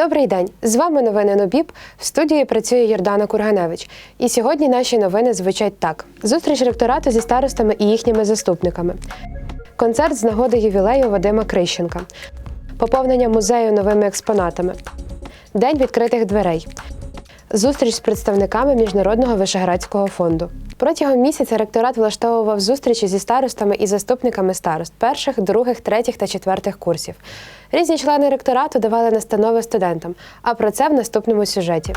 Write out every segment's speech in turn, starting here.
Добрий день! З вами новини Нобіб. В студії працює Єрдана Курганевич. І сьогодні наші новини звучать так: зустріч ректорату зі старостами і їхніми заступниками. Концерт з нагоди ювілею Вадима Крищенка. Поповнення музею новими експонатами. День відкритих дверей. Зустріч з представниками Міжнародного Вишеградського фонду. Протягом місяця ректорат влаштовував зустрічі зі старостами і заступниками старост перших, других, третіх та четвертих курсів. Різні члени ректорату давали настанови студентам. А про це в наступному сюжеті.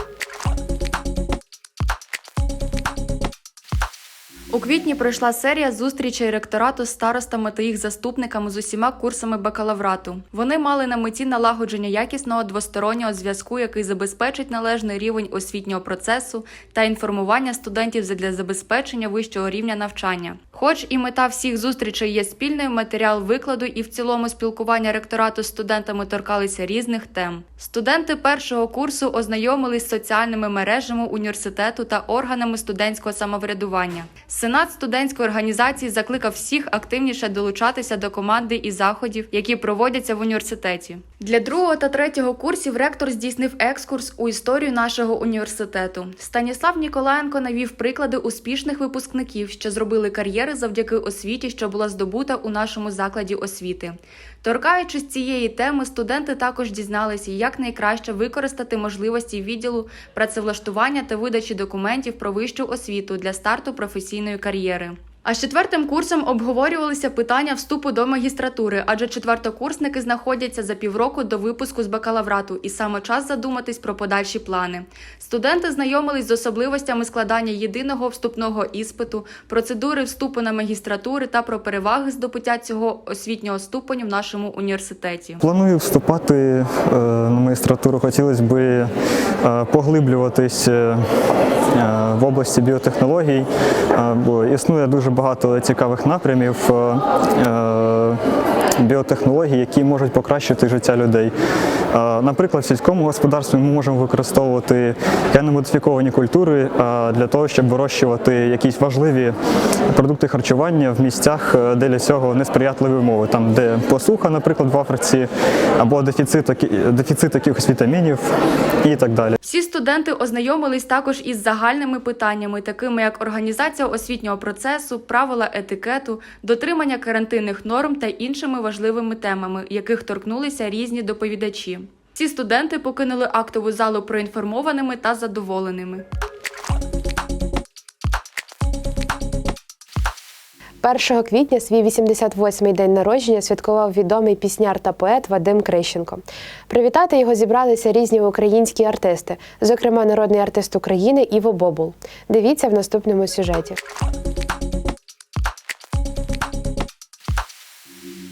У квітні пройшла серія зустрічей ректорату з старостами та їх заступниками з усіма курсами бакалаврату. Вони мали на меті налагодження якісного двостороннього зв'язку, який забезпечить належний рівень освітнього процесу та інформування студентів задля забезпечення вищого рівня навчання. Хоч і мета всіх зустрічей є спільною, матеріал викладу і в цілому спілкування ректорату з студентами торкалися різних тем. Студенти першого курсу ознайомились з соціальними мережами університету та органами студентського самоврядування. Сенат студентської організації закликав всіх активніше долучатися до команди і заходів, які проводяться в університеті. Для другого та третього курсів ректор здійснив екскурс у історію нашого університету. Станіслав Ніколаєнко навів приклади успішних випускників, що зробили кар'єри завдяки освіті, що була здобута у нашому закладі освіти. Торкаючись цієї теми, студенти також дізналися, як найкраще використати можливості відділу працевлаштування та видачі документів про вищу освіту для старту професійної кар'єри. А з четвертим курсом обговорювалися питання вступу до магістратури, адже четвертокурсники знаходяться за півроку до випуску з бакалаврату, і саме час задуматись про подальші плани. Студенти знайомились з особливостями складання єдиного вступного іспиту, процедури вступу на магістратури та про переваги здобуття цього освітнього ступеню в нашому університеті. Планую вступати е, на магістратуру. Хотілося б е, поглиблюватись е, в області біотехнологій, бо існує дуже багато цікавих напрямів е, е, біотехнологій, які можуть покращити життя людей. Е, Наприклад, в сільському господарстві ми можемо використовувати генно-модифіковані культури е, для того, щоб вирощувати якісь важливі продукти харчування в місцях, е, де для цього несприятливі умови, там де посуха, наприклад, в Африці, або дефіцит, дефіцит якихось вітамінів і так далі. Всі студенти ознайомились також із загальними питаннями, такими як організація освітнього процесу, правила етикету, дотримання карантинних норм та іншими важливими темами, яких торкнулися різні доповідачі. Ці студенти покинули актову залу проінформованими та задоволеними. 1 квітня свій 88-й день народження святкував відомий пісняр та поет Вадим Крищенко. Привітати його зібралися різні українські артисти, зокрема народний артист України Іво Бобул. Дивіться в наступному сюжеті.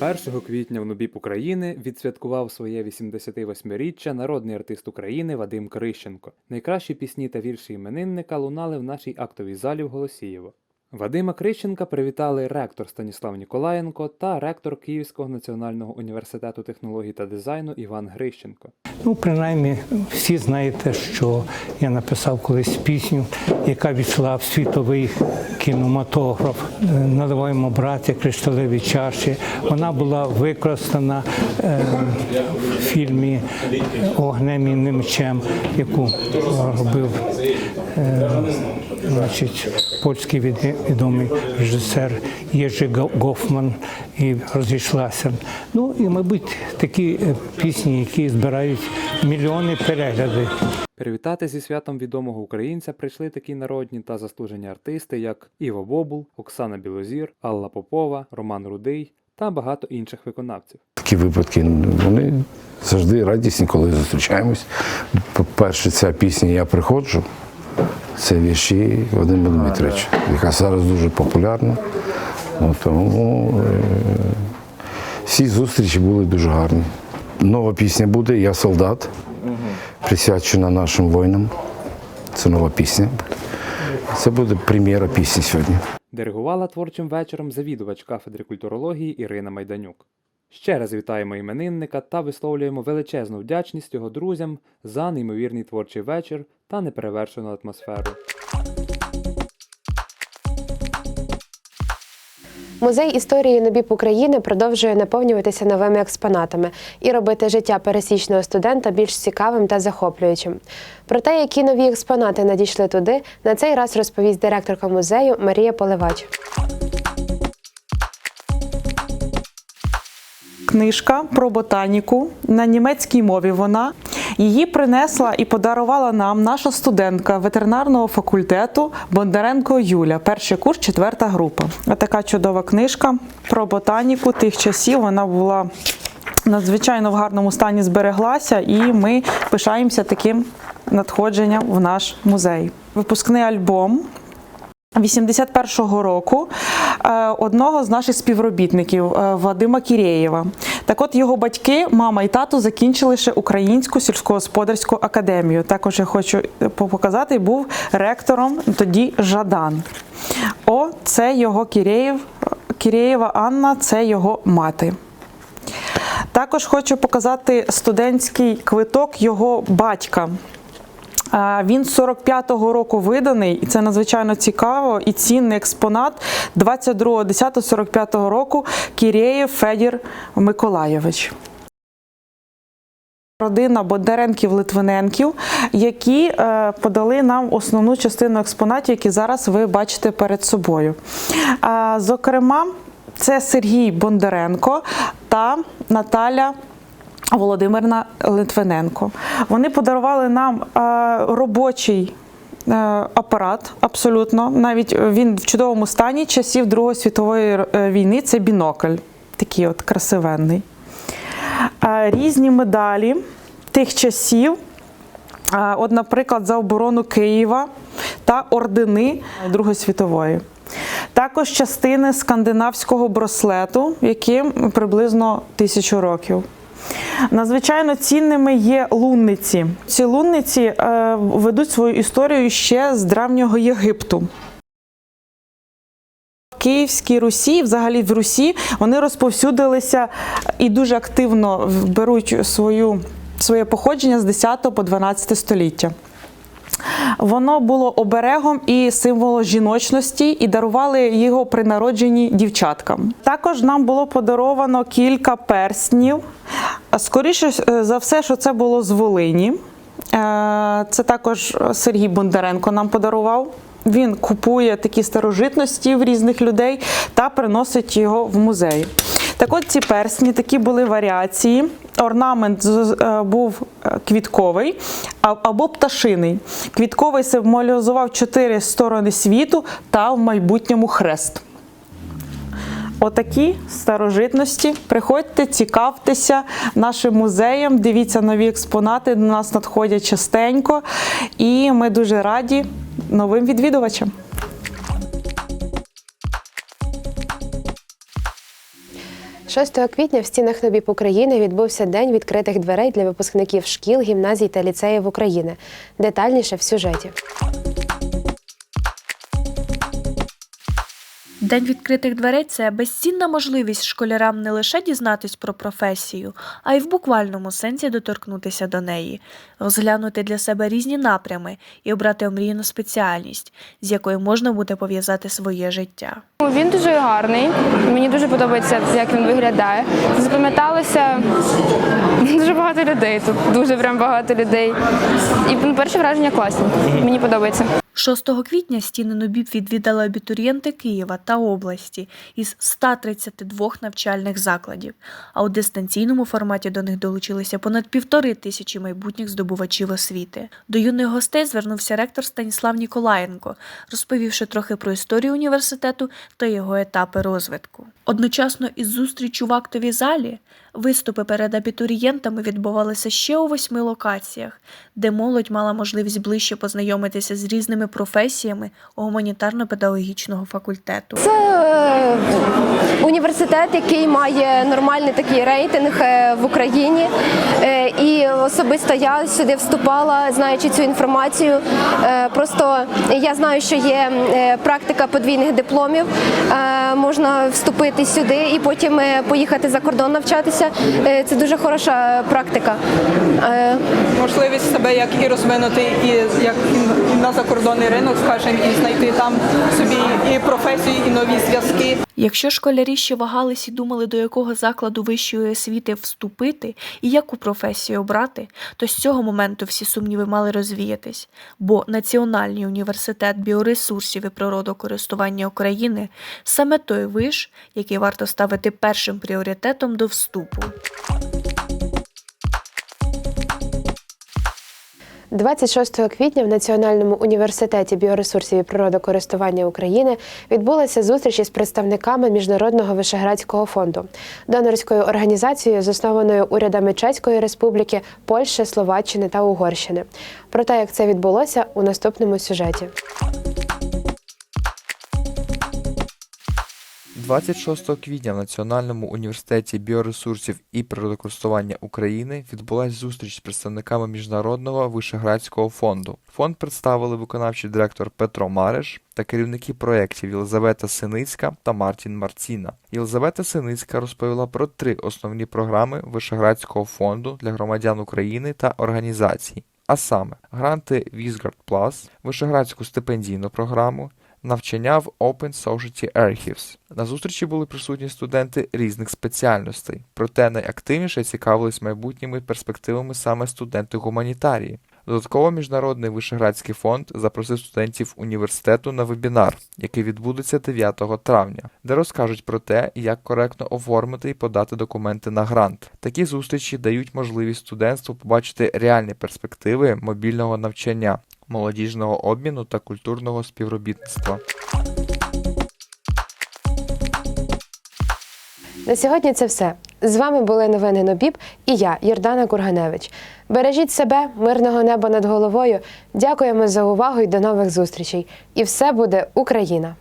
1 квітня в Нубіп України відсвяткував своє 88-річчя народний артист України Вадим Крищенко. Найкращі пісні та вірші іменинника лунали в нашій актовій залі в Голосієво. Вадима Крищенка привітали ректор Станіслав Ніколаєнко та ректор Київського національного університету технологій та дизайну Іван Грищенко. Ну, принаймні, всі знаєте, що я написав колись пісню, яка війшла в світовий кінематограф. Е, Наливаємо браття кришталеві чаші. Вона була використана е, в фільмі Огнем і мечем, яку робив е, значить, польський відомий режисер Єжи Гофман і розійшлася. Ну і, мабуть, такі е, пісні, які збирають мільйони переглядів. Привітати зі святом відомого українця прийшли такі народні та заслужені артисти, як Іво Бобул, Оксана Білозір, Алла Попова, Роман Рудий та багато інших виконавців. Такі випадки вони завжди радісні, коли зустрічаємось. По-перше, ця пісня Я приходжу. Це вірші Вадима Дмитровича, яка зараз дуже популярна. Ну, тому е, всі зустрічі були дуже гарні. Нова пісня буде Я солдат, присвячена нашим воїнам. Це нова пісня. Це буде прем'єра пісні сьогодні. Диригувала творчим вечором завідувач кафедри культурології Ірина Майданюк. Ще раз вітаємо іменинника та висловлюємо величезну вдячність його друзям за неймовірний творчий вечір та неперевершену атмосферу. Музей історії НОБІП України продовжує наповнюватися новими експонатами і робити життя пересічного студента більш цікавим та захоплюючим. Про те, які нові експонати надійшли туди, на цей раз розповість директорка музею Марія Поливач. Книжка про ботаніку на німецькій мові. Вона її принесла і подарувала нам наша студентка ветеринарного факультету Бондаренко Юля, перший курс, четверта група. Отака чудова книжка про ботаніку тих часів. Вона була надзвичайно в гарному стані збереглася, і ми пишаємося таким надходженням в наш музей. Випускний альбом 81-го року е, одного з наших співробітників е, Вадима Кірєєва. Так от його батьки, мама і тато закінчили ще Українську сільськогосподарську академію. Також я хочу е, показати, був ректором тоді Жадан. О, це його Кірєєв, Кірєєва Анна, це його мати. Також хочу показати студентський квиток його батька. Він 45-го року виданий, і це надзвичайно цікаво і цінний експонат 22.10.45 року Кірєєв Федір Миколайович. Родина Бондаренків-Литвиненків, які е, подали нам основну частину експонатів, які зараз ви бачите перед собою. Зокрема, це Сергій Бондаренко та Наталя Володимирна Литвиненко. Вони подарували нам е, робочий е, апарат, абсолютно. Навіть він в чудовому стані часів Другої світової е, війни. Це бінокль, такий от красивенний. Різні медалі тих часів. От, наприклад, за оборону Києва та ордени Другої світової. Також частини скандинавського браслету, яким приблизно тисячу років. Надзвичайно цінними є лунниці. Ці лунниці е, ведуть свою історію ще з давнього Єгипту. Київській Русі, взагалі в Русі, вони розповсюдилися і дуже активно беруть свою, своє походження з 10 по 12 століття. Воно було оберегом і символом жіночності, і дарували його при народженні дівчаткам. Також нам було подаровано кілька перснів. Скоріше е, за все, що це було з Волині. Е, Це також Сергій Бондаренко нам подарував. Він купує такі старожитності в різних людей та приносить його в музей. Так от ці персні такі були варіації. Орнамент е, був е, квітковий або пташиний. Квітковий символізував чотири сторони світу та в майбутньому хрест. Отакі старожитності. Приходьте, цікавтеся нашим музеєм, дивіться нові експонати. До нас надходять частенько, і ми дуже раді новим відвідувачам. 6 квітня в стінах нові України відбувся день відкритих дверей для випускників шкіл, гімназій та ліцеїв України. Детальніше в сюжеті. День відкритих дверей це безцінна можливість школярам не лише дізнатись про професію, а й в буквальному сенсі доторкнутися до неї, розглянути для себе різні напрями і обрати омріяну спеціальність, з якою можна буде пов'язати своє життя. Він дуже гарний. Мені дуже подобається, як він виглядає. Запам'яталося дуже багато людей тут, дуже прям багато людей. І ну, перше враження класні. Мені подобається. 6 квітня стіни НОБІП відвідали абітурієнти Києва та області із 132 навчальних закладів, а у дистанційному форматі до них долучилися понад півтори тисячі майбутніх здобувачів освіти. До юних гостей звернувся ректор Станіслав Ніколаєнко, розповівши трохи про історію університету та його етапи розвитку. Одночасно із зустрічю в актовій залі виступи перед абітурієнтами відбувалися ще у восьми локаціях, де молодь мала можливість ближче познайомитися з різними професіями гуманітарно-педагогічного факультету. Це е, університет, який має нормальний такий рейтинг е, в Україні. Е, І особисто я сюди вступала, знаючи цю інформацію. Просто я знаю, що є практика подвійних дипломів. Можна вступити сюди і потім поїхати за кордон навчатися. Це дуже хороша практика. Можливість себе як і розвинути, і як на закордонний ринок, скажімо, і знайти там собі і професію, і нові зв'язки. Якщо школярі ще вагались і думали, до якого закладу вищої освіти вступити і яку професію обрати, то з цього моменту всі сумніви мали розвіятись, бо Національний університет біоресурсів і природокористування України саме той виш, який варто ставити першим пріоритетом до вступу. 26 квітня в Національному університеті біоресурсів і природокористування України відбулася зустріч із представниками Міжнародного Вишеградського фонду, донорською організацією, заснованою урядами Чеської Республіки, Польщі, Словаччини та Угорщини. Про те, як це відбулося, у наступному сюжеті. 26 квітня в Національному університеті біоресурсів і природокористування України відбулася зустріч з представниками Міжнародного Вишеградського фонду. Фонд представили виконавчий директор Петро Мареш та керівники проєктів Єлизавета Синицька та Мартін Марціна. Єлизавета Синицька розповіла про три основні програми Вишеградського фонду для громадян України та організацій. А саме гранти Візгард Plus, Вишеградську стипендійну програму, навчання в Open Society Archives. На зустрічі були присутні студенти різних спеціальностей, проте найактивніше цікавились майбутніми перспективами саме студенти гуманітарії. Додатково Міжнародний Вишеградський фонд запросив студентів університету на вебінар, який відбудеться 9 травня, де розкажуть про те, як коректно оформити і подати документи на грант. Такі зустрічі дають можливість студентству побачити реальні перспективи мобільного навчання, молодіжного обміну та культурного співробітництва. На сьогодні це все. З вами були новини Нобіб і я, Йордана Курганевич. Бережіть себе, мирного неба над головою. Дякуємо за увагу і до нових зустрічей. І все буде Україна!